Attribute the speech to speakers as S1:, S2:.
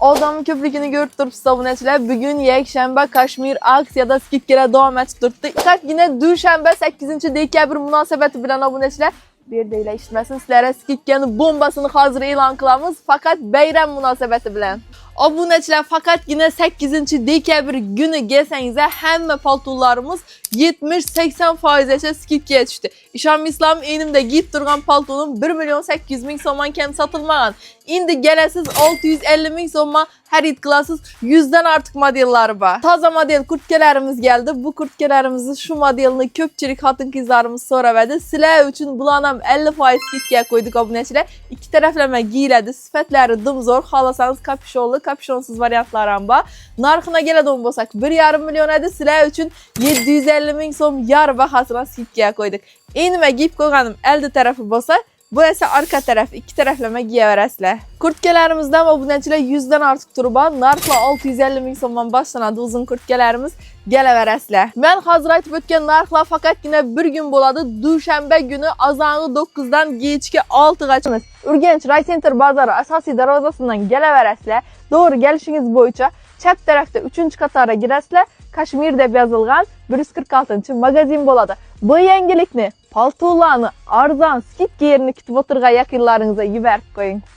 S1: Odamın köprükünü görüp turibsiz obunachilar. Bugun yakshanba Kashmir aksiyada skidkalar davom etib turibdi. Faqatgina dushanba 8 dekabr munosabati bilan obunachilar bu yerdagilar eshitmasin sizlarga skidkani bombasini hozir e'lon qilamiz faqat bayram munosabati bilan obunachilar faqatgina 8 dekabr kuni kelsangizlar hamma paltolarimiz 70-80 foizgacha skidkaga tushdi ishonmaysizlarmi elimda kiyib turgan paltonim 1 million 800 ming so'mdan kam sotilmagan endi kelasiz 650 ming so'mdan xarid qilasiz 100 dan ortiq modellari bor toza model kurtkalarimiz keldi bu kurtkalarimizni shu modelni ko'pchilik xotin qizlarimiz so'rabadi sizlar uchun bularni ham 50 foiz skidkaga qo'ydik obunachilar ikki taraflama kiyiladi sifatlari dumzo'r xohlasangiz kapishonli kapishonsiz variantlari ham bor narxina keladigan bo'lsak 1,5 million edi. Sizlar uchun 750 ming so'm yar bahosida skidkaga qo'ydik endi nima kiyib qo'yganim oldi tarafi bo'lsa bu esa arka taraf ikki taraflama kiyaverasizlar kurtkalarimizdan obunachilar 100 dan ortiq turi bor narxi 650 ming so'mdan boshlanadi uzun kurtkalarimiz kelaverasizlar men hozir aytib o'tgan narxlar faqatgina bir kun bo'ladi dushanba kuni azongi 9 dan kechki 6 gacha urganch ray center bozori asosiy darvozasidan kelaverasizlar to'g'ri kelishingiz bo'yicha chap tarafda 3 qatorga kirasizlar kashmir deb yozilgan 146 magazin bo'ladi bu yangilikni алтуланы арзан скидке ээрини күтіп отырған жақындарыңызға жіберіп қойыңыз.